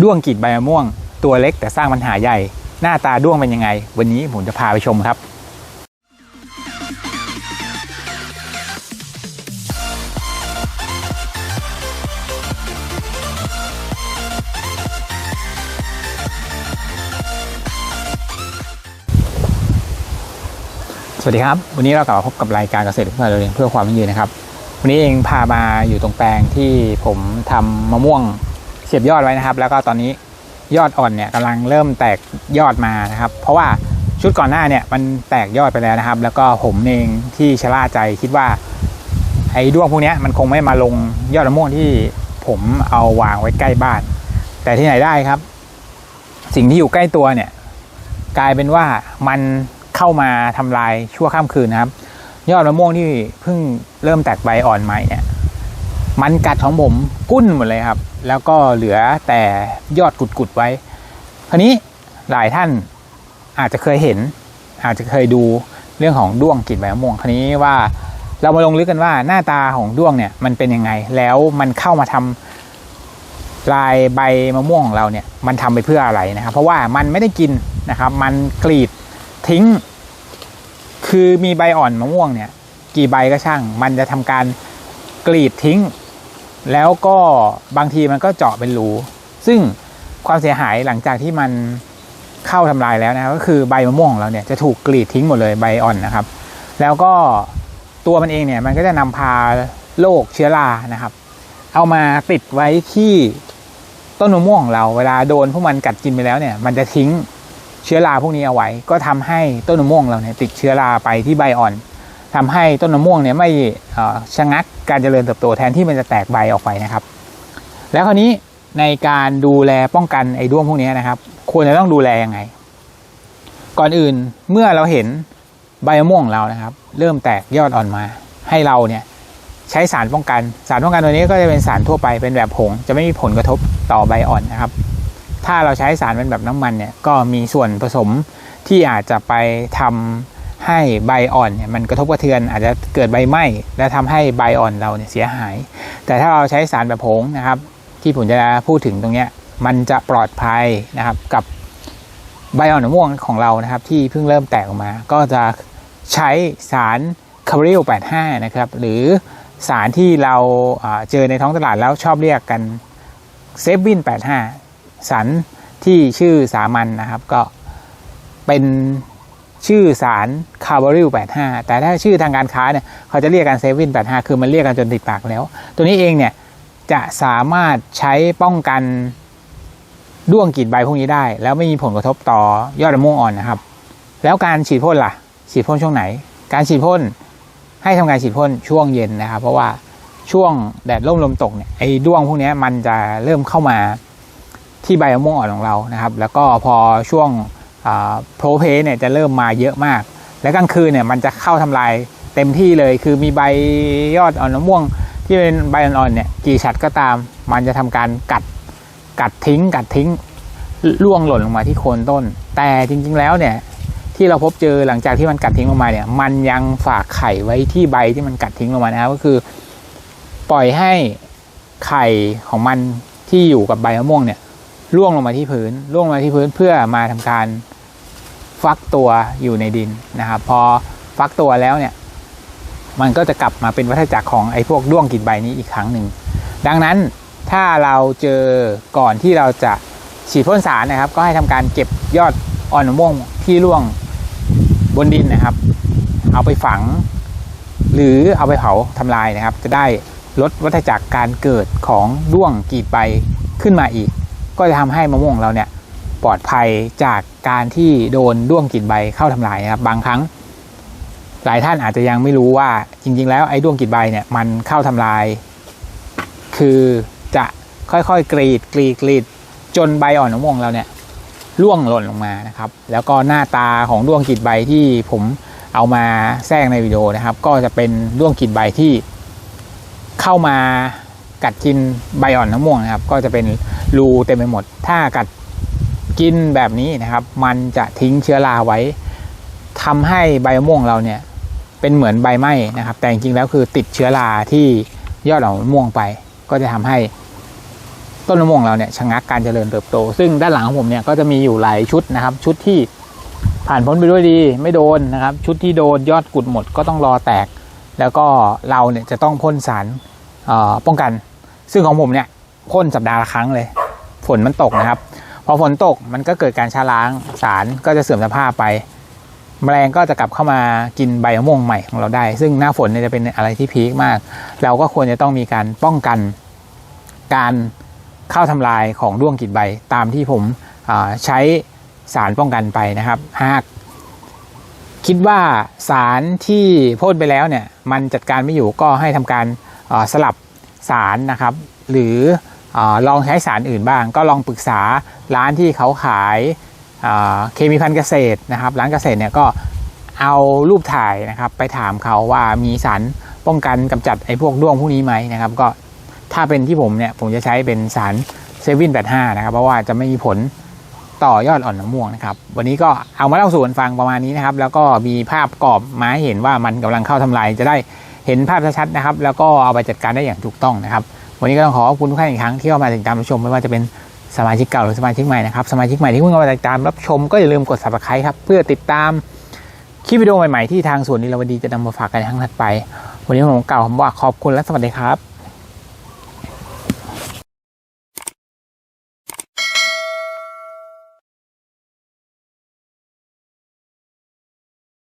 ด้วงกีดใบมะม่วง ตัวเล็กแต่สร้างปัญหาใหญ่ หน้าตาด้วงเป็นยังไง วันนี้ผมจะพาไปชมครับ สวัสดีครับ วันนี้เรากลับมาพบกับรายการเกษตรเพื่อเราเรียนเพื่อความยั่งยืนนะครับ วันนี้เองพามาอยู่ตรงแปลงที่ผมทำมะม่วง สียบยอดไว้นะครับ แล้วก็ตอนนี้ยอดอ่อนเนี่ยกำลังเริ่มแตกยอดมานะครับ เพราะว่าชุดก่อนหน้าเนี่ยมันแตกยอดไปแล้วนะครับ แล้วก็ผมเองที่ชะล่าใจคิดว่าไอ้ด้วงพวกนี้มันคงไม่มาลงยอดมะม่วงที่ผมเอาวางไว้ใกล้บ้าน แต่ที่ไหนได้ครับ สิ่งที่อยู่ใกล้ตัวเนี่ย กลายเป็นว่ามันเข้ามาทำลายชั่วข้ามคืนนะครับ ยอดมะม่วงที่เพิ่งเริ่มแตกใบอ่อนใหม่เนี่ย มันกัดของผมกุ้นหมดเลยครับ แล้วก็เหลือแต่ยอดกุดๆไว้คราวนี้หลายท่านอาจจะเคยเห็น อาจจะเคยดูเรื่องของด้วงกินใบมะม่วงคราวนี้ว่าเรามาลงลึกกันว่าหน้าตาของด้วงเนี่ยมันเป็นยังไง แล้วมันเข้ามาทำลายใบมะม่วงของเราเนี่ยมันทำไปเพื่ออะไรนะครับ เพราะว่ามันไม่ได้กินนะครับ มันกรีดทิ้ง คือมีใบอ่อนมะม่วงเนี่ย กี่ใบก็ช่าง มันจะทำการกรีดทิ้ง แล้วก็บางทีมันก็เจาะเป็นรูซึ่งความเสียหายหลังจากที่มันเข้าทำลายแล้วนะครับก็คือใบมะม่วงของเราเนี่ยจะถูกกรีดทิ้งหมดเลยใบอ่อนนะครับ แล้วก็ตัวมันเองเนี่ยมันก็จะนำพาโรคเชื้อรานะครับ เอามาติดไว้ที่ต้นมะม่วงของเราเวลาโดนพวกมันกัดกินไปแล้วเนี่ยมันจะทิ้งเชื้อราพวกนี้เอาไว้ ก็ทำให้ต้นมะม่วงเราเนี่ยติดเชื้อราไปที่ใบอ่อน ทำให้ต้นมะม่วงเนี่ยไม่ชะงักการเจริญเติบโตแทนที่มันจะแตกใบออกไปนะครับ แล้วคราวนี้ในการดูแลป้องกันไอ้ด้วงพวกนี้นะครับ ควรจะต้องดูแลยังไง ก่อนอื่นเมื่อเราเห็นใบมะม่วงของเรานะครับ เริ่มแตกยอดอ่อนมา ให้เราเนี่ยใช้สารป้องกัน สารป้องกันตัวนี้ก็จะเป็นสารทั่วไปเป็นแบบผงจะไม่มีผลกระทบต่อใบอ่อนนะครับ ถ้าเราใช้สารเป็นแบบน้ำมันเนี่ยก็มีส่วนผสมที่อาจจะไปทำ ให้ใบอ่อนเนี่ยมันกระทบกระเทือนอาจจะเกิดใบไหม้และทำให้ใบอ่อนเราเนี่ยเสียหาย แต่ถ้าเราใช้สารแบบผงนะครับ ที่ผมจะพูดถึงตรงเนี้ยมันจะปลอดภัยนะครับกับใบอ่อนมะม่วงของเรานะครับ ที่เพิ่งเริ่มแตกออกมา ก็จะใช้สารคาร์บิล85 นะครับ หรือสารที่เราาเจอในท้องตลาดแล้วชอบเรียกกันเซฟวิน85สารที่ชื่อสามัญนนะครับ ก็เป็น ชื่อสารคาร์บอริล85 แต่ถ้าชื่อทางการค้าเนี่ยเขาจะเรียกกันเซฟวิน85 คือมันเรียกกันจนติดปากแล้ว ตัวนี้เองเนี่ยจะสามารถใช้ป้องกันด้วงกีดใบพวกนี้ได้ แล้วไม่มีผลกระทบต่อยอดมะม่วงอ่อนนะครับ แล้วการฉีดพ่นล่ะ ฉีดพ่นช่วงไหน การฉีดพ่นให้ทำการฉีดพ่นช่วงเย็นนะครับ เพราะว่าช่วงแดดร่มลมตกเนี่ยไอ้ด้วงพวกนี้มันจะเริ่มเข้ามาที่ใบมะม่วงอ่อนของเรานะครับ แล้วก็พอช่วง โพรเพเนี่ยจะเริ่มมาเยอะมาก และกลางคืนเนี่ยมันจะเข้าทำลายเต็มที่เลย คือมีใบยอดอ่อนมะม่วง ที่เป็นใบอ่อนๆเนี่ยกี่ฉัดก็ตาม มันจะทำการกัดกัดทิ้ง กัดทิ้งล่วงหล่นลงมาที่โคนต้น แต่จริงๆแล้วเนี่ยที่เราพบเจอหลังจากที่มันกัดทิ้งลงมาเนี่ย มันยังฝากไข่ไว้ที่ใบที่มันกัดทิ้งลงมานะครับก็คือ ปล่อยให้ไข่ของมันที่อยู่กับใบมะม่วงเนี่ยร่วงลงมาที่พื้นร่วงลงมาที่พื้นเพื่อมาทำการ ฟักตัวอยู่ในดินนะครับ พอฟักตัวแล้วเนี่ย มันก็จะกลับมาเป็นวัฏจักรของไอ้พวกด้วงกินใบนี้อีกครั้งหนึ่ง ดังนั้นถ้าเราเจอก่อนที่เราจะฉีดพ่นสารนะครับ ก็ให้ทำการเก็บยอดอ่อนมะม่วงที่ร่วงบนดินนะครับ เอาไปฝัง หรือเอาไปเผาทำลายนะครับ จะได้ลดวัฏจักรการเกิดของด้วงกีดใบขึ้นมาอีก ก็จะทำให้มะม่วงเราเนี่ย ปลอดภัยจากการที่โดนด้วงกรีดใบเข้าทำลายนะครับบางครั้ง หลายท่านอาจจะยังไม่รู้ว่าจริง ๆ แล้วไอ้ด้วงกรีดใบเนี่ยมันเข้าทำลาย คือจะค่อยๆกรีดกรีดกรีดจนใบอ่อนมะม่วงเราเนี่ยร่วงหล่นลงมานะครับ แล้วก็หน้าตาของด้วงกรีดใบที่ผมเอามาแทรกในวิดีโอนะครับ ก็จะเป็นด้วงกรีดใบที่เข้ามากัดกินใบอ่อนมะม่วงนะครับ ก็จะเป็นรูเต็มไปหมด ถ้ากัด กินแบบนี้นะครับ มันจะทิ้งเชื้อราไว้ทำให้ใบมะม่วงเราเนี่ยเป็นเหมือนใบไหม้นะครับ แต่จริงๆแล้วคือติดเชื้อราที่ยอดอ่อนมะม่วงไป ก็จะทำให้ต้นมะม่วงเราเนี่ยชะงักการเจริญเติบโต ซึ่งด้านหลังของผมเนี่ยก็จะมีอยู่หลายชุดนะครับ ชุดที่ผ่านพ้นไปด้วยดี ไม่โดนนะครับ ชุดที่โดนยอดกุดหมดก็ต้องรอแตก แล้วก็เราเนี่ยจะต้องพ่นสารป้องกัน ซึ่งของผมเนี่ยพ่นสัปดาห์ละครั้งเลย ฝนมันตกนะครับ พอฝนตกมันก็เกิดการช้าล้างสารก็จะเสื่อมสภาพไป แมลงก็จะกลับเข้ามากินใบมะม่วงใหม่ของเราได้ ซึ่งหน้าฝนเนี่ยจะเป็นอะไรที่พีคมาก เราก็ควรจะต้องมีการป้องกันการเข้าทำลายของด้วงกลีดใบตามที่ผมใช้สารป้องกันไปนะครับ หาก คิดว่าสารที่พ่นไปแล้วเนี่ยมันจัดการไม่อยู่ก็ให้ทำการสลับสารนะครับ หรือ ลองใช้สารอื่นบ้าง ก็ลองปรึกษาร้านที่เขาขายเคมีพันธุ์เกษตรนะครับ ร้านเกษตรเนี่ยก็เอารูปถ่ายนะครับ ไปถามเขาว่ามีสารป้องกันกำจัดไอ้พวกด้วงพวกนี้ไหมนะครับ ก็ถ้าเป็นที่ผมเนี่ยผมจะใช้เป็นสารเซวินแปดห้านะครับ เพราะว่าจะไม่มีผลต่อยอดอ่อนมะม่วงนะครับ วันนี้ก็เอามาเล่าสู่กันฟังประมาณนี้นะครับ แล้วก็มีภาพกรอบมาให้เห็นว่ามันกำลังเข้าทำลายจะได้เห็นภาพชัดๆนะครับ แล้วก็เอาไปจัดการได้อย่างถูกต้องนะครับ วันนี้ก็ต้องขอขอบคุณทุกท่านอีกครั้งที่เข้ามาติดตามรับชมไม่ว่าจะเป็นสมาชิกเก่าหรือสมาชิกใหม่นะครับสมาชิกใหม่ที่เพิ่งเข้ามาติดตามรับชมก็อย่าลืมกด subscribe ครับเพื่อติดตามคลิปวิดีโอใหม่ๆที่ทางสวนนิรวดีจะนำมาฝากกันในครั้งถัดไป วันนี้ผมกล่าวคำว่าขอบคุณและสวัสดีครับ